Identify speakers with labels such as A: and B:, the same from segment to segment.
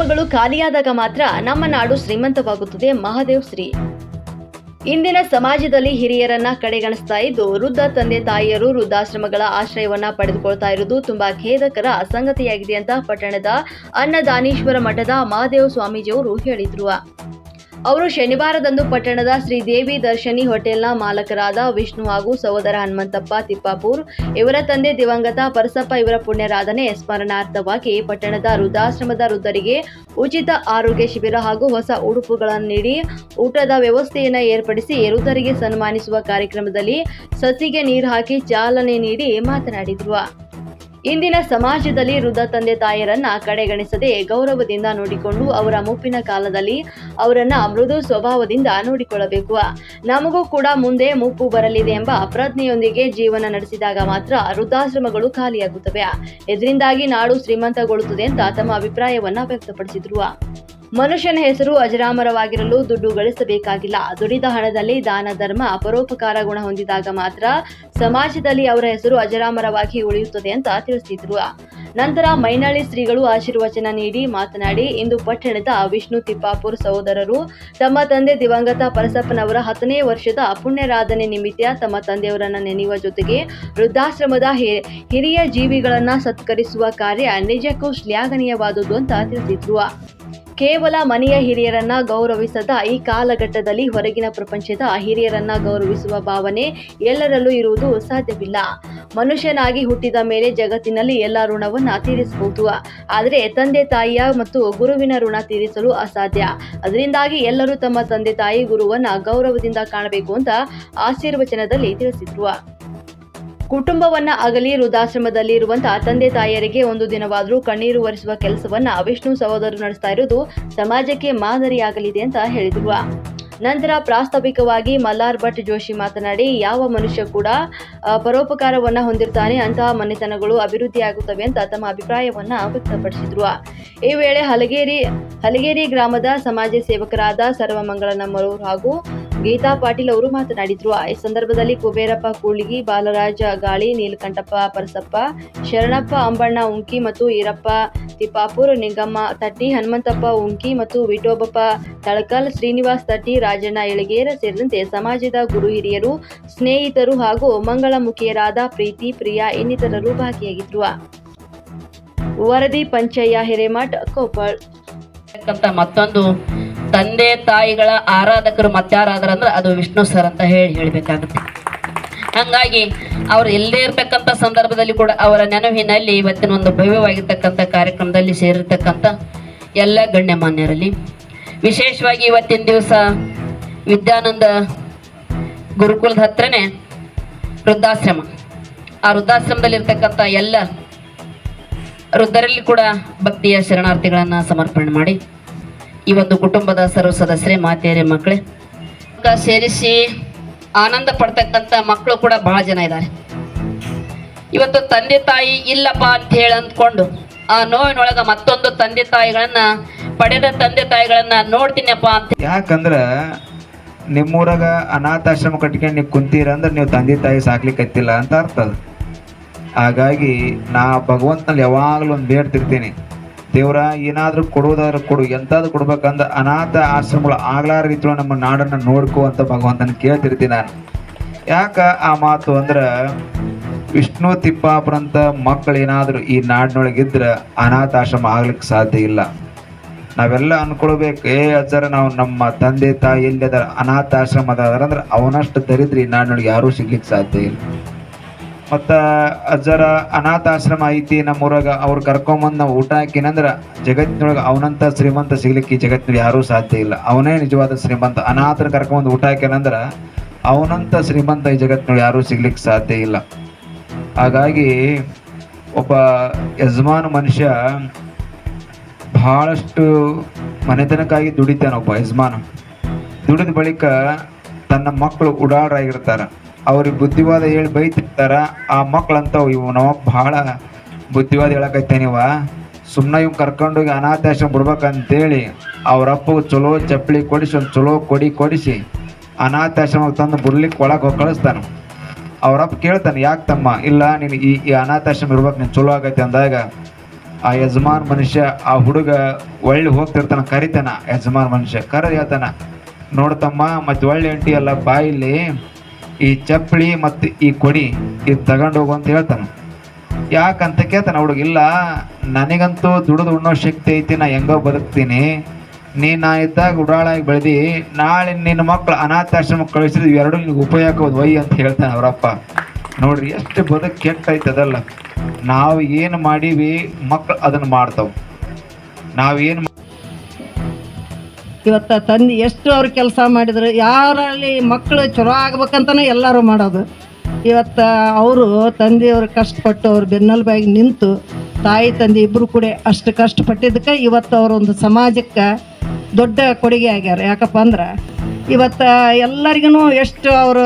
A: ವೃದ್ಧಾಶ್ರಮಗಳು ಖಾಲಿಯಾದಾಗ ಮಾತ್ರ ನಮ್ಮ ನಾಡು ಶ್ರೀಮಂತವಾಗುತ್ತದೆ. ಮಹಾದೇವ್ ಶ್ರೀ. ಇಂದಿನ ಸಮಾಜದಲ್ಲಿ ಹಿರಿಯರನ್ನ ಕಡೆಗಣಿಸ್ತಾ ಇದ್ದು, ವೃದ್ಧ ತಂದೆ ತಾಯಿಯರು ವೃದ್ಧಾಶ್ರಮಗಳ ಆಶ್ರಯವನ್ನ ಪಡೆದುಕೊಳ್ತಾ ಇರುವುದು ತುಂಬಾ ಖೇದಕರ ಸಂಗತಿಯಾಗಿದೆ ಅಂತ ಪಟ್ಟಣದ ಅನ್ನದಾನೀಶ್ವರ ಮಠದ ಮಹಾದೇವ ಸ್ವಾಮೀಜಿಯವರು ಹೇಳಿದ್ರು. ಅವರು ಶನಿವಾರದಂದು ಪಟ್ಟಣದ ಶ್ರೀದೇವಿ ದರ್ಶನಿ ಹೋಟೆಲ್ನ ಮಾಲಕರಾದ ವಿಷ್ಣು ಹಾಗೂ ಸಹೋದರ ಹನುಮಂತಪ್ಪ, ತಿಪ್ಪಾಪೂರ್, ಇವರ ತಂದೆ ದಿವಂಗತ ಪರಸಪ್ಪ ಇವರ ಪುಣ್ಯರಾಧನೆ ಸ್ಮರಣಾರ್ಥವಾಗಿ ಪಟ್ಟಣದ ವೃದ್ಧಾಶ್ರಮದ ವೃದ್ಧರಿಗೆ ಉಚಿತ ಆರೋಗ್ಯ ಶಿಬಿರ ಹಾಗೂ ಹೊಸ ಉಡುಪುಗಳನ್ನು ನೀಡಿ ಊಟದ ವ್ಯವಸ್ಥೆಯನ್ನು ಏರ್ಪಡಿಸಿ ವೃದ್ಧರಿಗೆ ಸನ್ಮಾನಿಸುವ ಕಾರ್ಯಕ್ರಮದಲ್ಲಿ ಸಸಿಗೆ ನೀರು ಹಾಕಿ ಚಾಲನೆ ನೀಡಿ ಮಾತನಾಡಿದರು. ಇಂದಿನ ಸಮಾಜದಲ್ಲಿ ವೃದ್ಧ ತಂದೆ ತಾಯರನ್ನ ಕಡೆಗಣಿಸದೆ ಗೌರವದಿಂದ ನೋಡಿಕೊಂಡು ಅವರ ಮುಪ್ಪಿನ ಕಾಲದಲ್ಲಿ ಅವರನ್ನ ಮೃದು ಸ್ವಭಾವದಿಂದ ನೋಡಿಕೊಳ್ಳಬೇಕು. ನಮಗೂ ಕೂಡ ಮುಂದೆ ಮುಪ್ಪು ಬರಲಿದೆ ಎಂಬ ಪ್ರಜ್ಞೆಯೊಂದಿಗೆ ಜೀವನ ನಡೆಸಿದಾಗ ಮಾತ್ರ ವೃದ್ಧಾಶ್ರಮಗಳು ಖಾಲಿಯಾಗುತ್ತವೆ. ಇದರಿಂದಾಗಿ ನಾಡು ಶ್ರೀಮಂತಗೊಳ್ಳುತ್ತದೆ ಅಂತ ತಮ್ಮ ಅಭಿಪ್ರಾಯವನ್ನ ವ್ಯಕ್ತಪಡಿಸಿದ್ರು. ಮನುಷ್ಯನ ಹೆಸರು ಅಜರಾಮರವಾಗಿರಲು ದುಡ್ಡು ಗಳಿಸಬೇಕಾಗಿಲ್ಲ. ದುಡಿದ ಹಣದಲ್ಲಿ ದಾನ, ಧರ್ಮ, ಅಪರೋಪಕಾರ ಗುಣ ಹೊಂದಿದಾಗ ಮಾತ್ರ ಸಮಾಜದಲ್ಲಿ ಅವರ ಹೆಸರು ಅಜರಾಮರವಾಗಿ ಉಳಿಯುತ್ತದೆ ಅಂತ ತಿಳಿಸಿದ್ರು ನಂತರ ಮೈನಾಳಿ ಶ್ರೀಗಳು ಆಶೀರ್ವಚನ ನೀಡಿ ಮಾತನಾಡಿ, ಇಂದು ಪಟ್ಟಣದ ವಿಷ್ಣು ತಿಪ್ಪಾಪುರ್ ಸಹೋದರರು ತಮ್ಮ ತಂದೆ ದಿವಂಗತ ಪರಸಪ್ಪನವರ ಹತ್ತನೇ ವರ್ಷದ ಪುಣ್ಯರಾಧನೆ ನಿಮಿತ್ತ ತಮ್ಮ ತಂದೆಯವರನ್ನ ನೆನೆಯುವ ಜೊತೆಗೆ ವೃದ್ಧಾಶ್ರಮದ ಹಿರಿಯ ಜೀವಿಗಳನ್ನ ಸತ್ಕರಿಸುವ ಕಾರ್ಯ ನಿಜಕ್ಕೂ ಶ್ಲಾಘನೀಯವಾದುದು ಅಂತ ತಿಳಿಸಿದ್ರು. ಕೇವಲ ಮನೆಯ ಹಿರಿಯರನ್ನ ಗೌರವಿಸದ ಈ ಕಾಲಘಟ್ಟದಲ್ಲಿ ಹೊರಗಿನ ಪ್ರಪಂಚದ ಹಿರಿಯರನ್ನ ಗೌರವಿಸುವ ಭಾವನೆ ಎಲ್ಲರಲ್ಲೂ ಇರುವುದು ಸಾಧ್ಯವಿಲ್ಲ. ಮನುಷ್ಯನಾಗಿ ಹುಟ್ಟಿದ ಮೇಲೆ ಜಗತ್ತಿನಲ್ಲಿ ಎಲ್ಲ ಋಣವನ್ನ ತೀರಿಸಬಹುದು. ಆದರೆ ತಂದೆ, ತಾಯಿಯ ಮತ್ತು ಗುರುವಿನ ಋಣ ತೀರಿಸಲು ಅಸಾಧ್ಯ. ಅದರಿಂದಾಗಿ ಎಲ್ಲರೂ ತಮ್ಮ ತಂದೆ, ತಾಯಿ, ಗುರುವನ್ನ ಗೌರವದಿಂದ ಕಾಣಬೇಕು ಅಂತ ಆಶೀರ್ವಚನದಲ್ಲಿ ತಿಳಿಸಿದ್ರು. ಕುಟುಂಬವನ್ನ ಅಗಲಿ ವೃದ್ಧಾಶ್ರಮದಲ್ಲಿ ಇರುವಂತಹ ತಂದೆ ತಾಯಿಯರಿಗೆ ಒಂದು ದಿನವಾದರೂ ಕಣ್ಣೀರು ಒರೆಸುವ ಕೆಲಸವನ್ನ ವಿಷ್ಣು ಸಹೋದರರು ನಡೆಸ್ತಾ ಇರುವುದು ಸಮಾಜಕ್ಕೆ ಮಾದರಿಯಾಗಲಿದೆ ಅಂತ ಹೇಳಿದ್ರು. ನಂತರ ಪ್ರಾಸ್ತಾವಿಕವಾಗಿ ಮಲ್ಲಾರ್ ಭಟ್ ಜೋಶಿ ಮಾತನಾಡಿ, ಯಾವ ಮನುಷ್ಯ ಕೂಡ ಪರೋಪಕಾರವನ್ನ ಹೊಂದಿರ್ತಾನೆ, ಅಂತಹ ಮನೆತನಗಳು ಅಭಿವೃದ್ಧಿಯಾಗುತ್ತವೆ ಅಂತ ತಮ್ಮ ಅಭಿಪ್ರಾಯವನ್ನ ವ್ಯಕ್ತಪಡಿಸಿದ್ರು. ಈ ವೇಳೆ ಹಲಗೇರಿ ಹಲಗೇರಿ ಗ್ರಾಮದ ಸಮಾಜ ಸೇವಕರಾದ ಸರ್ವಮಂಗಳನಮ್ಮರು ಹಾಗೂ ಗೀತಾ ಪಾಟೀಲ್ ಅವರು ಮಾತನಾಡಿದ್ರು. ಈ ಸಂದರ್ಭದಲ್ಲಿ ಕುಬೇರಪ್ಪ ಕೂಳಿಗಿ ಬಾಲರಾಜ ಗಾಳಿ, ನೀಲಕಂಠಪ್ಪ ಪರಸಪ್ಪ, ಶರಣಪ್ಪ ಅಂಬಣ್ಣ ಉಂಕಿ ಮತ್ತು ಈರಪ್ಪ ತಿಪ್ಪಾಪುರ್, ನಿಂಗಮ್ಮ ತಟ್ಟಿ, ಹನುಮಂತಪ್ಪ ಉಂಕಿ ಮತ್ತು ವಿಠೋಬಪ್ಪ ತಳಕಲ್, ಶ್ರೀನಿವಾಸ್ ತಟ್ಟಿ, ರಾಜಣ್ಣ ಎಳಗೇರ ಸೇರಿದಂತೆ ಸಮಾಜದ ಗುರು ಹಿರಿಯರು, ಸ್ನೇಹಿತರು ಹಾಗೂ ಮಂಗಳಮುಖಿಯರಾದ ಪ್ರೀತಿ, ಪ್ರಿಯಾ ಇನ್ನಿತರರು ಭಾಗಿಯಾಗಿದ್ರು. ವರದಿ ಪಂಚಯ್ಯ ಹಿರೇಮಠ್, ಕೊಪ್ಪಳ್.
B: ಮತ್ತೊಂದು ತಂದೆ ತಾಯಿಗಳ ಆರಾಧಕರು ಅಂದ್ರೆ ಅದು ವಿಷ್ಣು ಸರ್ ಅಂತ ಹೇಳಿ ಹೇಳ್ಬೇಕಾಗತ್ತೆ. ಹಂಗಾಗಿ ಅವ್ರು ಎಲ್ಲೇ ಇರ್ತಕ್ಕಂಥ ಸಂದರ್ಭದಲ್ಲಿ ಕೂಡ ಅವರ ನೆನವಿನಲ್ಲಿ ಇವತ್ತಿನ ಒಂದು ಭವ್ಯವಾಗಿರ್ತಕ್ಕಂಥ ಕಾರ್ಯಕ್ರಮದಲ್ಲಿ ಸೇರಿರ್ತಕ್ಕಂಥ ಎಲ್ಲ ಗಣ್ಯಮಾನ್ಯರಲ್ಲಿ. ವಿಶೇಷವಾಗಿ ಇವತ್ತಿನ ದಿವಸ ವಿದ್ಯಾನಂದ ಗುರುಕುಲದ ಹತ್ರನೇ ವೃದ್ಧಾಶ್ರಮ. ಆ ವೃದ್ಧಾಶ್ರಮದಲ್ಲಿರ್ತಕ್ಕಂಥ ಎಲ್ಲ ವೃದ್ಧರಲ್ಲಿ ಕೂಡ ಭಕ್ತಿಯ ಶರಣಾರ್ಥಿಗಳನ್ನು ಸಮರ್ಪಣೆ ಮಾಡಿ ಈ ಒಂದು ಕುಟುಂಬದ ಸರ್ವ ಸದಸ್ಯರೇ ಮಾತೆಯರೇ ಮಕ್ಕಳೇ ಸೇರಿಸಿ ಆನಂದ ಪಡ್ತಕ್ಕಂಥ ಮಕ್ಕಳು ಕೂಡ ಬಹಳ ಜನ ಇದ್ದಾರೆ ಇವತ್ತು ತಂದೆ ತಾಯಿ ಇಲ್ಲಪ್ಪ ಅಂತ ಹೇಳಿ ಅಂದ್ಕೊಂಡು ಆ ನೋವಿನೊಳಗ ಮತ್ತೊಂದು ತಂದೆ ತಾಯಿಗಳನ್ನ ಪಡೆದ ತಂದೆ ತಾಯಿಗಳನ್ನ ನೋಡ್ತೀನಪ್ಪ ಅಂತ
C: ಯಾಕಂದ್ರ ನಿಮ್ಮೂರಾಗ ಅನಾಥಾಶ್ರಮ ಕಟ್ಕೊಂಡು ನೀವು ಕುಂತೀರ ಅಂದ್ರೆ ನೀವು ತಂದೆ ತಾಯಿ ಸಾಕ್ಲಿಕ್ಕೆ ಹತ್ತಿಲ್ಲ ಅಂತ ಅರ್ಥ ಅದು. ಹಾಗಾಗಿ ನಾ ಭಗವಂತನಲ್ಲಿ ಯಾವಾಗಲೂ ಒಂದು ಬೇಡ್ತಿರ್ತೀನಿ. ದೇವ್ರ ಏನಾದರೂ ಕೊಡೋದಾದ್ರೂ ಕೊಡು, ಎಂತಾದ್ರು ಕೊಡ್ಬೇಕಂದ್ರೆ ಅನಾಥ ಆಶ್ರಮಗಳು ಆಗ್ಲಾರ ರೀತಿಯೊಳಗೆ ನಮ್ಮ ನಾಡನ್ನು ನೋಡ್ಕೋ ಅಂತ ಭಗವಂತನ ಕೇಳ್ತಿರ್ತೀನಿ ನಾನು. ಯಾಕ ಆ ಮಾತು ಅಂದ್ರೆ ವಿಷ್ಣು ತಿಪ್ಪಾಪುರಂತ ಮಕ್ಕಳು ಏನಾದರೂ ಈ ನಾಡಿನೊಳಗಿದ್ರೆ ಅನಾಥ ಆಶ್ರಮ ಆಗ್ಲಿಕ್ಕೆ ಸಾಧ್ಯ ಇಲ್ಲ. ನಾವೆಲ್ಲ ಅನ್ಕೊಳ್ಬೇಕು, ಏ ಅಜ್ಜರ ನಾವು ನಮ್ಮ ತಂದೆ ತಾಯಿ ಎಲ್ಲಿದ ಅನಾಥಾಶ್ರಮ ಅದಾರ ಅಂದ್ರೆ ಅವನಷ್ಟು ದರಿದ್ರಿ ನಾಡಿನೊಳಗೆ ಯಾರೂ ಸಿಗ್ಲಿಕ್ಕೆ ಸಾಧ್ಯ ಇಲ್ಲ. ಮತ್ತ ಅಜ್ಜರ ಅನಾಥಾಶ್ರಮ ಐತಿ ನಮ್ಮೂರಾಗ, ಅವ್ರು ಕರ್ಕೊಂಬಂದು ನಾವು ಊಟ ಹಾಕಿನಂದ್ರೆ ಜಗತ್ತಿನೊಳಗೆ ಅವನಂತ ಶ್ರೀಮಂತ ಸಿಗ್ಲಿಕ್ಕೆ ಈ ಜಗತ್ತಿನಲ್ಲಿ ಯಾರೂ ಸಾಧ್ಯ ಇಲ್ಲ. ಅವನೇ ನಿಜವಾದ ಶ್ರೀಮಂತ. ಅನಾಥರ ಕರ್ಕೊಂಬಂದು ಊಟ ಹಾಕಿನಂದ್ರೆ ಅವನಂತ ಶ್ರೀಮಂತ ಈ ಜಗತ್ತಿನೊಳಗೆ ಯಾರೂ ಸಿಗ್ಲಿಕ್ಕೆ ಸಾಧ್ಯ ಇಲ್ಲ. ಹಾಗಾಗಿ ಒಬ್ಬ ಯಜಮಾನ್ ಮನುಷ್ಯ ಬಹಳಷ್ಟು ಮನೆತನಕ್ಕಾಗಿ ದುಡಿತಾನೊಬ್ಬ ಯಜಮಾನ. ದುಡಿದ ಬಳಿಕ ತನ್ನ ಮಕ್ಕಳು ಉಡಾಳರಾಗಿರ್ತಾರ. ಅವ್ರಿಗೆ ಬುದ್ಧಿವಾದ ಹೇಳಿ ಬೈತಿರ್ತಾರ, ಆ ಮಕ್ಳಂತವು ಇವು ಬಹಳ ಬುದ್ಧಿವಾದ ಹೇಳಕತ್ತೇನಿವ ಸುಮ್ಮನೆ ಇವ್ ಕರ್ಕೊಂಡೋಗಿ ಅನಾಥಾಶ್ರಮ ಬಿಡ್ಬೇಕಂತೇಳಿ ಅಪ್ಪಗೆ ಚಲೋ ಚಪ್ಪಲಿ ಕೊಡಿಸಿ, ಒಂದು ಚಲೋ ಕೊಡಿ ಕೊಡಿಸಿ ಅನಾಥಾಶ್ರಮ ತಂದು ಬಿಡ್ಲಿಕ್ಕೆ ಒಳಗೆ ಹೋಗಿ ಕಳಿಸ್ತಾನೆ. ಅವರಪ್ಪ ಕೇಳ್ತಾನೆ, ಯಾಕೆ ತಮ್ಮ? ಇಲ್ಲ, ನೀನು ಈ ಈ ಅನಾಥಾಶ್ರಮ ಇರ್ಬೇಕು, ನೀನು ಚಲೋ ಆಗೈತೆ ಅಂದಾಗ ಆ ಯಜಮಾನ್ ಮನುಷ್ಯ, ಆ ಹುಡುಗ ಒಳ್ಳೆ ಹೋಗ್ತಿರ್ತಾನ ಕರಿತಾನ, ಯಜಮಾನ್ ಮನುಷ್ಯ ಕರೆದು ಹೇಳ್ತಾನ ನೋಡ್ತಮ್ಮ ಮತ್ತೆ ಒಳ್ಳೆ ಎಂಟಿ ಅಲ್ಲ ಬಾಯಿಲಿ ಈ ಚಪ್ಪಳಿ ಮತ್ತು ಈ ಕೊಡಿ ಇದು ತಗೊಂಡು ಹೋಗು ಅಂತ ಹೇಳ್ತಾನೆ. ಯಾಕಂತ ಕೇಳ್ತಾನೆ, ಹುಡುಗ, ಇಲ್ಲ, ನನಗಂತೂ ದುಡಿದು ಉಣ್ಣೋ ಶಕ್ತಿ ಐತಿ, ನಾ ಹೆಂಗೋ ಬದುಕ್ತೀನಿ. ನೀ ನಾ ಇದ್ದಾಗ ಉಡಾಳಾಗಿ ಬೆಳೆದಿ, ನಾಳೆ ನಿನ್ನ ಮಕ್ಕಳು ಅನಾಥಾಶ್ರಮಕ್ಕೆ ಕಳಿಸಿದ್ರೆ ಇವೆರಡು ನಿನಗೆ ಉಪಯೋಗ ಒಯ್ ಅಂತ ಹೇಳ್ತಾನೆ ಅವರಪ್ಪ ನೋಡ್ರಿ, ಎಷ್ಟು ಬದುಕು ಕೆಟ್ಟೈತದಲ್ಲ ನಾವು ಏನು ಮಾಡೀವಿ ಮಕ್ಕಳು ಅದನ್ನು ಮಾಡ್ತಾವೆ. ನಾವೇನು
D: ಇವತ್ತು ತಂದೆ ಎಷ್ಟು ಅವ್ರು ಕೆಲಸ ಮಾಡಿದ್ರು, ಯಾರಲ್ಲಿ ಮಕ್ಕಳು ಚಲೋ ಆಗ್ಬೇಕಂತನೂ ಎಲ್ಲರೂ ಮಾಡೋದು. ಇವತ್ತು ಅವರು ತಂದೆಯವರು ಕಷ್ಟಪಟ್ಟು ಅವ್ರ ಬೆನ್ನೆಲುಬಾಗಿ ನಿಂತು ತಾಯಿ ತಂದೆ ಇಬ್ಬರು ಕೂಡ ಅಷ್ಟು ಕಷ್ಟಪಟ್ಟಿದ್ದಕ್ಕೆ ಇವತ್ತು ಅವರೊಂದು ಸಮಾಜಕ್ಕೆ ದೊಡ್ಡ ಕೊಡುಗೆ ಆಗ್ಯಾರ. ಯಾಕಪ್ಪ ಅಂದ್ರೆ ಇವತ್ತು ಎಲ್ಲರಿಗೂ ಎಷ್ಟು ಅವರು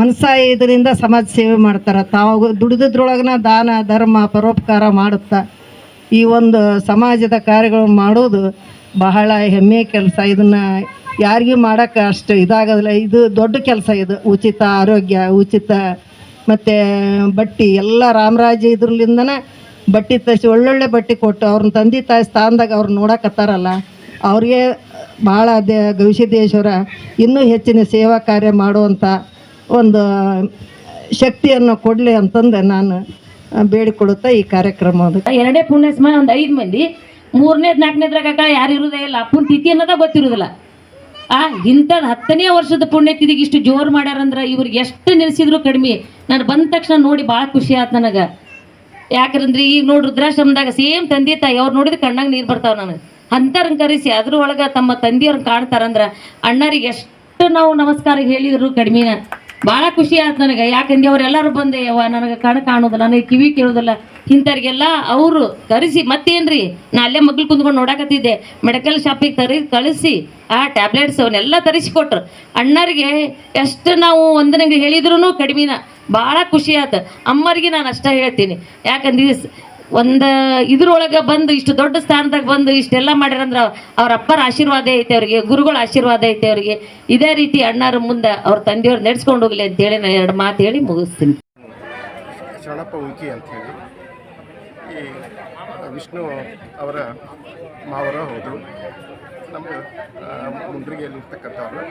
D: ಮನಸ್ಸ ಇದರಿಂದ ಸಮಾಜ ಸೇವೆ ಮಾಡ್ತಾರೆ. ತಾವು ದುಡಿದ್ರೊಳಗನ ದಾನ, ಧರ್ಮ, ಪರೋಪಕಾರ ಮಾಡುತ್ತಾ ಈ ಒಂದು ಸಮಾಜದ ಕಾರ್ಯಗಳು ಮಾಡೋದು ಬಹಳ ಹೆಮ್ಮೆಯ ಕೆಲಸ. ಇದನ್ನು ಯಾರಿಗೂ ಮಾಡೋಕ್ಕೆ ಅಷ್ಟು ಇದಾಗೋದಿಲ್ಲ. ಇದು ದೊಡ್ಡ ಕೆಲಸ ಇದು. ಉಚಿತ ಆರೋಗ್ಯ, ಉಚಿತ ಮತ್ತು ಬಟ್ಟಿ. ಎಲ್ಲ ರಾಮರಾಜ ಇದ್ರಲಿಂದನೇ ಬಟ್ಟೆ ತರಿಸಿ, ಒಳ್ಳೊಳ್ಳೆ ಬಟ್ಟೆ ಕೊಟ್ಟು ಅವ್ರನ್ನ ತಂದೆ ತಾಯಿ ಸ್ಥಾನದಾಗ ಅವ್ರು ನೋಡಕತ್ತಾರಲ್ಲ, ಅವ್ರಿಗೆ ಭಾಳ ದೇ ಗವಿಸಿದ್ದೇಶ್ವರ ಇನ್ನೂ ಹೆಚ್ಚಿನ ಸೇವಾ ಕಾರ್ಯ ಮಾಡುವಂಥ ಒಂದು ಶಕ್ತಿಯನ್ನು ಕೊಡಲಿ ಅಂತಂದು ನಾನು. ಬೇಡಿಕೊಡುತ್ತಾ ಈ ಕಾರ್ಯಕ್ರಮ
E: ಎರಡೇ ಪುಣ್ಯ ಸ್ಮರಣ ಒಂದು ಐದು ಮಂದಿ. ಮೂರನೇದ್ ನಾಲ್ಕನೇದ್ರಾಗ ಯಾರು ಇರೋದೇ ಇಲ್ಲ. ಅಪ್ಪನ ತಿಥಿ ಅನ್ನೋದ ಗೊತ್ತಿರೋದಿಲ್ಲ. ಆ ಇಂಥದ್ದು ಹತ್ತನೇ ವರ್ಷದ ಪುಣ್ಯತಿಥಿಗೆ ಇಷ್ಟು ಜೋರು ಮಾಡ್ಯಾರಂದ್ರೆ ಇವ್ರಿಗೆ ಎಷ್ಟು ನೆನೆಸಿದ್ರು ಕಡಿಮೆ. ನಾನು ಬಂದ ತಕ್ಷಣ ನೋಡಿ ಭಾಳ ಖುಷಿ ಆಯ್ತು ನನಗೆ. ಯಾಕಂದ್ರೆ, ಈಗ ನೋಡಿ ರುದ್ರಾಶ್ರಮದಾಗ ಸೇಮ್ ತಂದೆ ತಾಯಿ, ಅವ್ರು ನೋಡಿದ್ರೆ ಕಣ್ಣಾಗ ನೀರು ಬರ್ತಾವೆ ನನಗೆ. ಅಂಥವ್ರನ್ನ ಕರೆಸಿ, ಅದ್ರೊಳಗೆ ತಮ್ಮ ತಂದೆಯವ್ರನ್ನ ಕಾಣ್ತಾರಂದ್ರೆ ಅಣ್ಣರಿಗೆ ಎಷ್ಟು ನಾವು ನಮಸ್ಕಾರ ಹೇಳಿದ್ರು ಕಡಿಮೆನ. ಭಾಳ ಖುಷಿ ಆಯ್ತು ನನಗೆ. ಯಾಕಂದ್ರೆ ಅವರೆಲ್ಲರೂ ಬಂದೆ ನನಗೆ ಕಣ ಕಾಣೋದಿಲ್ಲ, ನನಗೆ ಕಿವಿ ಕೇಳೋದಿಲ್ಲ. ಇಂಥವ್ರಿಗೆಲ್ಲ ಅವರು ಕರೆಸಿ ಮತ್ತೇನ್ರಿ? ನಾ ಅಲ್ಲೇ ಮಗ್ಳು ಕುಂದ್ಕೊಂಡು ನೋಡಕತ್ತಿದ್ದೆ. ಮೆಡಿಕಲ್ ಶಾಪಿಗೆ ತರಿ, ಕಳಿಸಿ. ಆ, ಟ್ಯಾಬ್ಲೆಟ್ಸ್ ಅವನ್ನೆಲ್ಲ ತರಿಸಿಕೊಟ್ರು ಅಣ್ಣರಿಗೆ ಎಷ್ಟು ನಾವು ಒಂದನಿಗೆ ಹೇಳಿದ್ರು ಕಡಿಮೆನ. ಭಾಳ ಖುಷಿ ಆಯ್ತು. ಅಮ್ಮರಿಗೆ ನಾನು ಅಷ್ಟ ಹೇಳ್ತೀನಿ. ಯಾಕಂದ್ರೆ ಒಂದು ಇದ್ರೊಳಗೆ ಬಂದು ಇಷ್ಟು ದೊಡ್ಡ ಸ್ಥಾನದಾಗ ಬಂದು ಇಷ್ಟೆಲ್ಲ ಮಾಡ್ಯಾರಂದ್ರ ಅವ್ರ ಅಪ್ಪರ ಆಶೀರ್ವಾದ ಐತೆ ಅವ್ರಿಗೆ, ಗುರುಗಳ ಆಶೀರ್ವಾದ ಐತೆ ಅವ್ರಿಗೆ. ಇದೇ ರೀತಿ ಅಣ್ಣಾರ ಮುಂದೆ ಅವ್ರ ತಂದೆಯವ್ರು ನಡೆಸ್ಕೊಂಡು ಹೋಗ್ಲಿ ಅಂತೇಳಿ ನಾನು ಎರಡು ಮಾತು ಹೇಳಿ ಮುಗಿಸ್ತೀನಿ.
F: ಶರಣಪ್ಪ ಹೇಳಿ. ಈ ವಿಷ್ಣು ಅವರ ಮಾವರ ಹೌದು. ನಮ್ಮದು ಮುಂಡ್ರಿಗೆಯಲ್ಲಿರ್ತಕ್ಕಂಥವ್ರು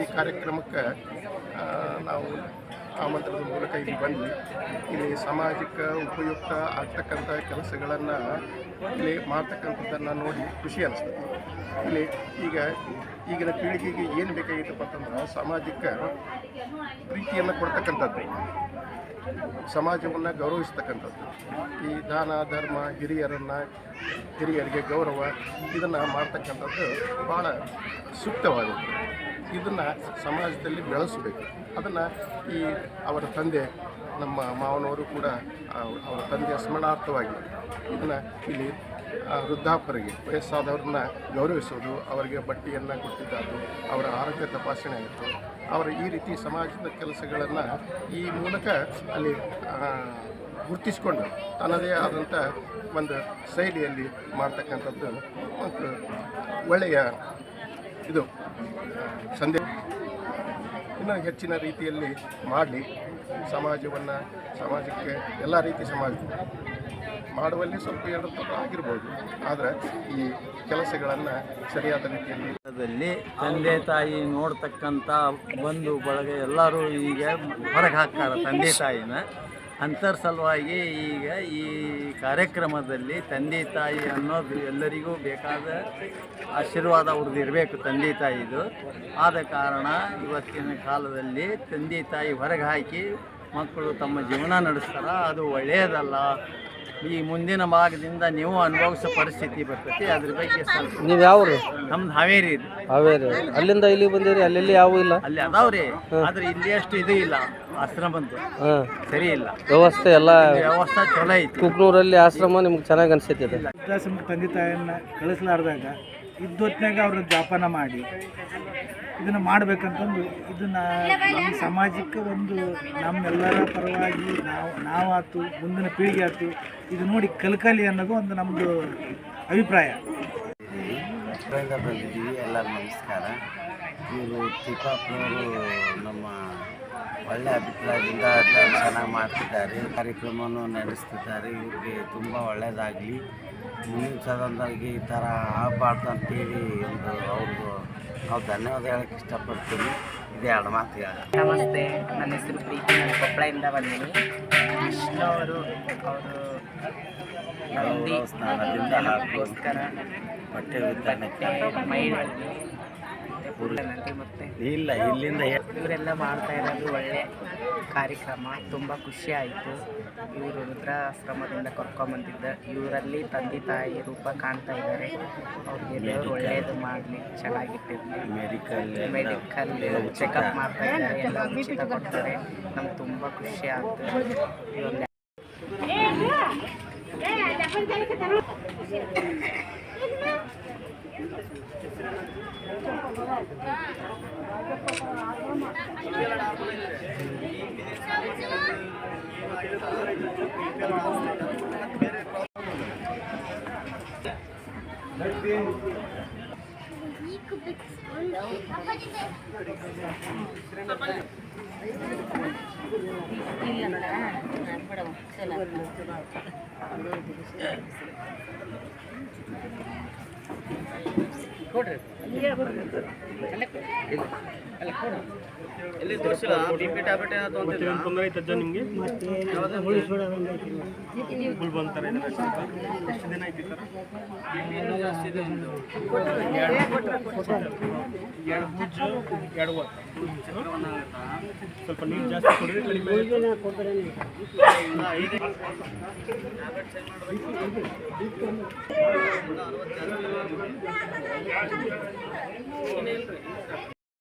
F: ಈ ಕಾರ್ಯಕ್ರಮಕ್ಕೆ ನಾವು ಆಮಂತ್ರಣದ ಮೂಲಕ ಇಲ್ಲಿ ಬಂದು ಇಲ್ಲಿ ಸಾಮಾಜಿಕ ಉಪಯುಕ್ತ ಆಗ್ತಕ್ಕಂಥ ಕೆಲಸಗಳನ್ನು ಇಲ್ಲಿ ಮಾಡ್ತಕ್ಕಂಥದ್ದನ್ನು ನೋಡಿ ಖುಷಿ ಅನಿಸ್ತದೆ ಇಲ್ಲಿ ಈಗ ಈಗಿನ ಪೀಳಿಗೆಗೆ ಏನು ಬೇಕಾಗಿತ್ತಪ್ಪ ಅಂತಂದ್ರೆ ಸಾಮಾಜಿಕ ಪ್ರೀತಿಯನ್ನು ಕೊಡ್ತಕ್ಕಂಥದ್ದು. ಸಮಾಜವನ್ನು ಗೌರವಿಸ್ತಕ್ಕಂಥದ್ದು. ಈ ದಾನ, ಧರ್ಮ, ಹಿರಿಯರನ್ನು, ಹಿರಿಯರಿಗೆ ಗೌರವ, ಇದನ್ನು ಮಾಡ್ತಕ್ಕಂಥದ್ದು ಭಾಳ ಸೂಕ್ತವಾದದ್ದು. ಇದನ್ನು ಸಮಾಜದಲ್ಲಿ ಬೆಳೆಸಬೇಕು. ಅದನ್ನು ಈ ಅವರ ತಂದೆ, ನಮ್ಮ ಮಾವನವರು ಕೂಡ ಅವರ ತಂದೆಯ ಸ್ಮರಣಾರ್ಥವಾಗಿ ಇದನ್ನು ಇಲ್ಲಿ ವೃದ್ಧಾಪರಿಗೆ ವಯಸ್ಸಾದವ್ರನ್ನ ಗೌರವಿಸೋದು, ಅವರಿಗೆ ಬಟ್ಟೆಯನ್ನು ಕೊಟ್ಟಿದ್ದಾದ್ದು, ಅವರ ಆರೋಗ್ಯ ತಪಾಸಣೆ ಆಯಿತು. ಅವರ ಈ ರೀತಿ ಸಮಾಜದ ಕೆಲಸಗಳನ್ನು ಈ ಮೂಲಕ ಅಲ್ಲಿ ಗುರುತಿಸಿಕೊಂಡು ತನ್ನದೇ ಆದಂಥ ಒಂದು ಶೈಲಿಯಲ್ಲಿ ಮಾಡ್ತಕ್ಕಂಥದ್ದು ಒಂದು ಒಳ್ಳೆಯ ಇದು. ಸಂದೇಶ ಇನ್ನೂ ಹೆಚ್ಚಿನ ರೀತಿಯಲ್ಲಿ ಮಾಡಲಿ. ಸಮಾಜವನ್ನು, ಸಮಾಜಕ್ಕೆ ಎಲ್ಲ ರೀತಿ ಸಮಾಜ ಮಾಡುವಲ್ಲಿ ಸ್ವಲ್ಪ ಎರಡು ಆಗಿರ್ಬೋದು. ಆದರೆ ಈ ಕೆಲಸಗಳನ್ನು ಸರಿಯಾದ ರೀತಿಯಲ್ಲಿ
G: ತಂದೆ ತಾಯಿ ನೋಡ್ತಕ್ಕಂಥ ಬಂಧು ಬಳಗ ಎಲ್ಲರೂ ಈಗ ಹೊರಗೆ ಹಾಕ್ತಾರೆ ತಂದೆ ತಾಯಿನ. ಅಂತರ್ ಸಲುವಾಗಿ ಈಗ ಈ ಕಾರ್ಯಕ್ರಮದಲ್ಲಿ ತಂದೆ ತಾಯಿ ಅನ್ನೋದು ಎಲ್ಲರಿಗೂ ಬೇಕಾದ ಆಶೀರ್ವಾದ ಅವ್ರದ್ದು ಇರಬೇಕು ತಂದೆ ತಾಯಿದು. ಆದ ಕಾರಣ ಇವತ್ತಿನ ಕಾಲದಲ್ಲಿ ತಂದೆ ತಾಯಿ ಹೊರಗೆ ಹಾಕಿ ಮಕ್ಕಳು ತಮ್ಮ ಜೀವನ ನಡೆಸ್ತಾರ. ಅದು ಒಳ್ಳೆಯದಲ್ಲ. ಈ ಮುಂದಿನ ಭಾಗದಿಂದ ನೀವು ಅನುಭವಿಸೋ ಪರಿಸ್ಥಿತಿ ಬರ್ತೈತಿ ಅದ್ರ ಬಗ್ಗೆ ಸ್ವಲ್ಪ
H: ನೀವು ಯಾವ್ರಿ?
G: ನಮ್ದು ಹಾವೇರಿ ಇದು.
H: ಹಾವೇರಿ. ಅಲ್ಲಿಂದ ಇಲ್ಲಿಗೆ ಬಂದಿರಿ ಅಲ್ಲೆಲ್ಲಿ ಯಾವ ಇಲ್ಲ?
G: ಅಲ್ಲಿ ಅದಾವ್ರಿ ಆದ್ರೆ ಇಲ್ಲಿ ಅಷ್ಟು ಇದು ಇಲ್ಲ ಆಶ್ರಮ
H: ಬಂತು.
G: ಸರಿ ಇಲ್ಲ.
H: ವ್ಯವಸ್ಥೆ ಎಲ್ಲ
G: ವ್ಯವಸ್ಥೆ ಚಲೋ ಐತಿ.
H: ಕುಕ್ನೂರಲ್ಲಿ ಆಶ್ರಮ ನಿಮ್ಗೆ ಚೆನ್ನಾಗಿ ಅನ್ಸೈತಿ
I: ವೃದ್ಧಾಶ್ರಮಕ್ಕೆ ತಂದೆ ತಾಯಿಯನ್ನ ಕಳಿಸ್ಲಾರ್ದಾಗ ಇದ್ದೊತ್ತಿನಾಗ ಅವ್ರನ್ನ ಜಾಪಾನ ಮಾಡಿ. ಇದನ್ನು ಮಾಡಬೇಕಂತಂದು ಇದನ್ನು ನಮ್ಮ ಸಮಾಜಕ್ಕೆ ಒಂದು ನಮ್ಮೆಲ್ಲರ ಪರವಾಗಿ ನಾವು, ನಾವಾತು, ಮುಂದಿನ ಪೀಳಿಗೆ ಆಯ್ತು ಇದು ನೋಡಿ ಕಲ್ಕಲಿ ಅನ್ನೋದು ಒಂದು ನಮ್ಮದು ಅಭಿಪ್ರಾಯ.
J: ಬಂದಿದ್ದೀವಿ ಎಲ್ಲರೂ ನಮಸ್ಕಾರ. ಇವರು ತಿಪ್ಪಾಪುರವರು ನಮ್ಮ ಒಳ್ಳೆ ಅಭಿಪ್ರಾಯದಿಂದ ಚೆನ್ನಾಗಿ ಮಾಡ್ತಿದ್ದಾರೆ. ಕಾರ್ಯಕ್ರಮವನ್ನು ನಡೆಸ್ತಿದ್ದಾರೆ. ಇವ್ರಿಗೆ ತುಂಬ ಒಳ್ಳೆಯದಾಗಲಿ ಮುಂದಿನ ಸದನದವರಿಗೆ ಈ ಥರ ಆಗಬಾರ್ದು ಅಂತೇಳಿ ಒಂದು ಅವ್ರಿಗೂ ನಾವು ಧನ್ಯವಾದ ಹೇಳಕ್ಕೆ ಇಷ್ಟಪಡ್ತೀನಿ. ಇದೇ ಎರಡು ಮಾತು ಹೇಳ.
K: ನಮಸ್ತೆ ನನ್ನ ಹೆಸರು ಪ್ರೀತಿ ನಾನು ಕೊಪ್ಪಳದಿಂದ ಬಂದೀನಿ ಕೃಷ್ಣ ಅವರು ಅವರು ನಂದಿ
J: ಸ್ನಾನದಿಂದ
K: ಅದಕ್ಕೋಸ್ಕರ
J: ಬಟ್ಟೆ ವಿತರಣೆಗೆ
K: ಮಹಿಳೆಯರಿಗೆ
J: ಇಲ್ಲ ಇಲ್ಲಿಂದ
K: ಇವರೆಲ್ಲ ಮಾಡ್ತಾ ಇರೋದು ಒಳ್ಳೆ ಕಾರ್ಯಕ್ರಮ. ತುಂಬ ಖುಷಿ ಆಯಿತು. ಇವರು ವೃದ್ಧಾಶ್ರಮದಿಂದ ಕರ್ಕೊಂಬಂದಿದ್ದ ಇವರಲ್ಲಿ ತಂದೆ ತಾಯಿ ರೂಪ ಕಾಣ್ತಾ ಇದ್ದಾರೆ ಅವ್ರಿಗೆ ದೇವರು ಒಳ್ಳೆಯದು ಮಾಡಲಿ. ಚೆನ್ನಾಗಿಟ್ಟಿರಲಿ.
J: ಮೆಡಿಕಲ್
K: ಮೆಡಿಕಲ್ ಚೆಕಪ್ ಮಾಡ್ತಾ ಇದ್ದಾರೆ ಎಲ್ಲ ಉಚಿತ ಕೊಡ್ತಾರೆ. ನಮ್ಗೆ ತುಂಬ ಖುಷಿ ಆಗ್ತದೆ ಇಲ್ಲ
L: போட்டு ಎಲ್ಲಿ ತೋರಿಸಿಲ್ಲ ಬಿ ಪಿ ಟ್ಯಾಬ್ಲೆಟ್
M: ತೊಂದರೆ ಐತೆ ನಿಮಗೆ ಗುಲ್ ಬಂತಾರೆ ಎಷ್ಟು ದಿನ ಐತಿ ಸರ್ ಜಾಸ್ತಿ ಇದೆ ಒಂದು ಎರಡು ಹುಜ್ಜು ಎರಡು ಸ್ವಲ್ಪ ನೀರು ಜಾಸ್ತಿ ಕೊಡಿ ಕಡಿಮೆ